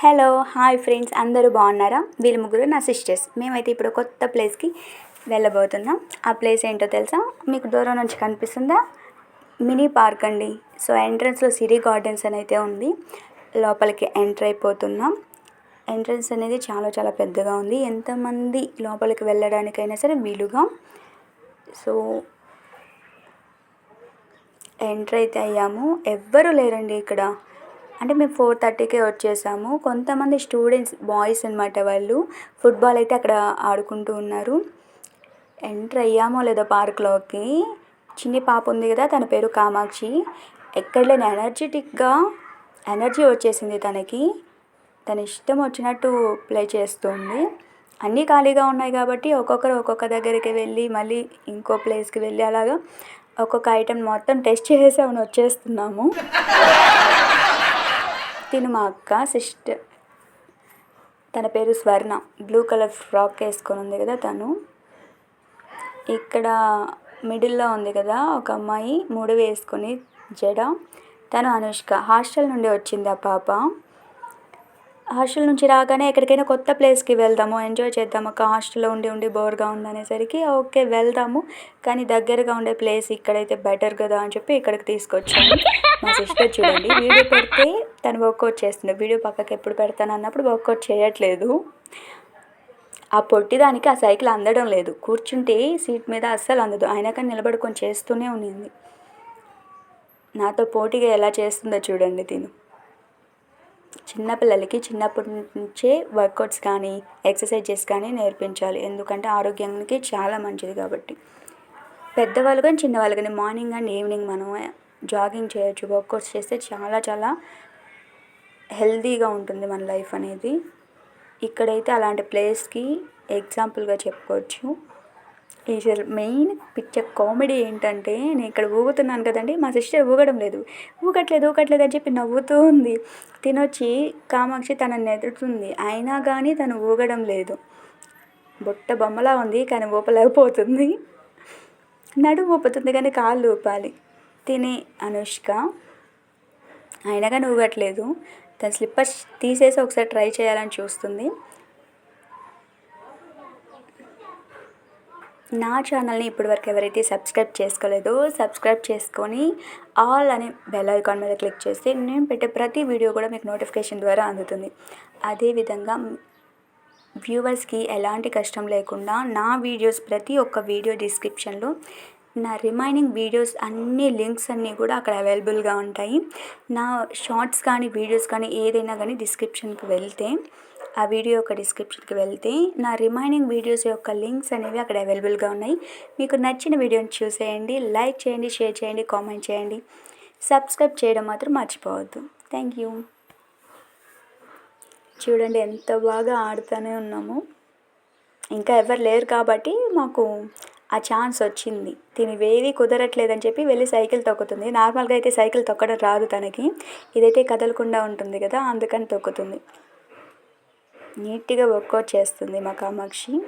Hello hi friends అందరూ బాగున్నారా? వీళ్ళు ముగ్గురు నా సిస్టర్స్. మేమైతే ఇప్పుడు కొత్త ప్లేస్కి వెళ్ళబోతున్నాం. ఆ ప్లేస్ ఏంటో తెలుసా? మీకు దూరం నుంచి కనిపిస్తుందా? మినీ పార్క్ అండి. సో ఎంట్రన్స్లో సిరీ గార్డెన్స్ అని అయితే ఉంది. లోపలికి ఎంటర్ అయిపోతున్నాం. ఎంట్రన్స్ అనేది చాలా చాలా పెద్దగా ఉంది. ఎంతమంది లోపలికి వెళ్ళడానికైనా సరే వీలుగా. సో ఎంటర్ అయితే అయ్యాము. ఎవ్వరూ లేరండి ఇక్కడ. అంటే మేము ఫోర్ థర్టీకే వచ్చేసాము. కొంతమంది స్టూడెంట్స్ బాయ్స్ అనమాట వాళ్ళు. ఫుట్బాల్ అయితే అక్కడ ఆడుకుంటూ ఉన్నారు. ఎంటర్ అయ్యామో లేదో పార్క్లోకి. చిన్ని పాప ఉంది కదా తన పేరు కామాక్షి. ఎక్కడ లేని ఎనర్జెటిక్గా ఎనర్జీ వచ్చేసింది తనకి. తన ఇష్టం వచ్చినట్టు ప్లే చేస్తుంది. అన్నీ ఖాళీగా ఉన్నాయి కాబట్టి ఒక్కొక్కరు ఒక్కొక్క దగ్గరికి వెళ్ళి మళ్ళీ ఇంకో ప్లేస్కి వెళ్ళి అలాగా ఒక్కొక్క ఐటెం మొత్తం టెస్ట్ చేసేసామని వచ్చేస్తున్నాము. తిను మా అక్క సిస్టర్. తన పేరు స్వర్ణ. బ్లూ కలర్ ఫ్రాక్ వేసుకొని ఉంది కదా తను. ఇక్కడ మిడిల్లో ఉంది కదా ఒక అమ్మాయి ముడి వేసుకొని జడ. తను అనుష్క. హాస్టల్ నుండి వచ్చింది ఆ పాప? హాస్టల్ నుంచి రాగానే ఎక్కడికైనా కొత్త ప్లేస్కి వెళ్దాము ఎంజాయ్ చేద్దాం. అక్క హాస్టల్లో ఉండి ఉండి బోర్గా ఉందనేసరికి ఓకే వెళ్దాము. కానీ దగ్గరగా ఉండే ప్లేస్ ఇక్కడైతే బెటర్ కదా అని చెప్పి ఇక్కడికి తీసుకొచ్చాను. మా సిస్టర్ చూడండి వీడియో పెడితే తను వర్కౌట్ చేస్తుంది. వీడియో పక్కకి ఎప్పుడు పెడతాను అన్నప్పుడు వర్కౌట్ చేయట్లేదు. ఆ పొట్టిదానికి ఆ సైకిల్ అందడం లేదు. కూర్చుంటే సీట్ మీద అస్సలు అందదు. అయినా కానీ నిలబడుకొని చేస్తూనే ఉండింది. నాతో పోటీగా ఎలా చేస్తుందో చూడండి తిను. చిన్నపిల్లలకి చిన్నప్పటి నుంచే వర్కౌట్స్ కానీ ఎక్సర్సైజెస్ కానీ నేర్పించాలి. ఎందుకంటే ఆరోగ్యానికి చాలా మంచిది కాబట్టి. పెద్దవాళ్ళు కానీ చిన్నవాళ్ళు కానీ మార్నింగ్ అండ్ ఈవినింగ్ మనం జాగింగ్ చేయొచ్చు. వర్కౌట్స్ చేస్తే చాలా చాలా హెల్తీగా ఉంటుంది మన లైఫ్ అనేది. ఇక్కడైతే అలాంటి ప్లేస్కి ఎగ్జాంపుల్గా చెప్పుకోవచ్చు. అసలు మెయిన్ పిక్చర్ కామెడీ ఏంటంటే నేను ఇక్కడ ఊగుతున్నాను కదండి మా సిస్టర్ ఊగడం లేదు. ఊగట్లేదు ఊగట్లేదు అని చెప్పి నవ్వుతూ ఉంది. తినొచ్చి కామాక్షి తనని ఎదురుతుంది అయినా కానీ తను ఊగడం లేదు. బుట్ట బొమ్మలా ఉంది కానీ ఊపలేకపోతుంది. నడుము ఊపుతుంది కానీ కాళ్ళు ఊపాలి. తిని అనుష్క. అయినా కానీ ఊగట్లేదు. తన స్లిప్పర్స్ తీసేసి ఒకసారి ట్రై చేయాలని చూస్తుంది. నా ఛానల్ని ఇప్పటివరకు ఎవరైతే సబ్స్క్రైబ్ చేసుకోలేదో సబ్స్క్రైబ్ చేసుకొని ఆల్ అనే బెల్ ఐకాన్ మీద క్లిక్ చేస్తే నేను పెట్టే ప్రతి వీడియో కూడా మీకు నోటిఫికేషన్ ద్వారా అందుతుంది. అదేవిధంగా వ్యూవర్స్కి ఎలాంటి కష్టం లేకుండా నా వీడియోస్ ప్రతి ఒక్క వీడియో డిస్క్రిప్షన్లో నా రిమైనింగ్ వీడియోస్ అన్ని లింక్స్ అన్నీ కూడా అక్కడ అవైలబుల్గా ఉంటాయి. నా షార్ట్స్ కానీ వీడియోస్ కానీ ఏదైనా కానీ డిస్క్రిప్షన్కి వెళ్తే ఆ వీడియో యొక్క డిస్క్రిప్షన్కి వెళ్తే నా రిమైనింగ్ వీడియోస్ యొక్క లింక్స్ అనేవి అక్కడ అవైలబుల్గా ఉన్నాయి. మీకు నచ్చిన వీడియోని చూసేయండి లైక్ చేయండి షేర్ చేయండి కామెంట్ చేయండి. సబ్స్క్రైబ్ చేయడం మాత్రం మర్చిపోవద్దు. Thank you. చూడండి ఎంత బాగా ఆడుతూనే ఉన్నాము. ఇంకా ఎవరు లేరు కాబట్టి మాకు ఆ ఛాన్స్ వచ్చింది. తిని కుదరట్లేదని చెప్పి వెళ్ళి సైకిల్ తొక్కుతుంది. నార్మల్గా అయితే సైకిల్ తొక్కడం రాదు తనకి. ఇదైతే కదలకుండా ఉంటుంది కదా అందుకని తొక్కుతుంది. నీట్గా వర్కౌట్ చేస్తుంది మా కామాక్షి.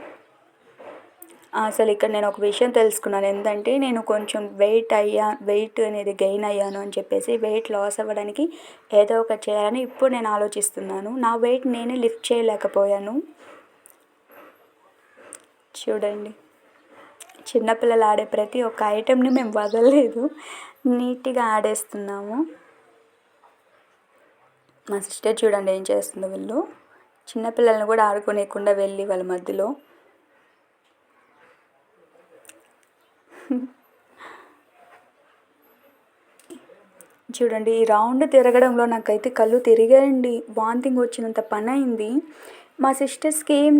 అసలు ఇక్కడ నేను ఒక విషయం తెలుసుకున్నాను. ఏంటంటే నేను కొంచెం వెయిట్ అయ్యా వెయిట్ అనేది గెయిన్ అయ్యాను అని చెప్పేసి వెయిట్ లాస్ అవ్వడానికి ఏదో ఒకటి చేయాలని ఇప్పుడు నేను ఆలోచిస్తున్నాను. నా వెయిట్ నేనే లిఫ్ట్ చేయలేకపోయాను. చూడండి. చిన్నపిల్లలు ఆడే ప్రతి ఒక్క ఐటెంని మేము వదలలేదు. నీట్గా ఆడేస్తున్నాము. మా సిస్టర్ చూడండి ఏం చేస్తుందో వీళ్ళు. చిన్నపిల్లల్ని కూడా ఆడుకోనియకుండా వెళ్ళి వాళ్ళ మధ్యలో. చూడండి ఈ రౌండ్ తిరగడంలో నాకైతే కళ్ళు తిరిగాయండి. వాంతింగ్ వచ్చినంత పని అయింది మా సిస్టర్స్కి ఏం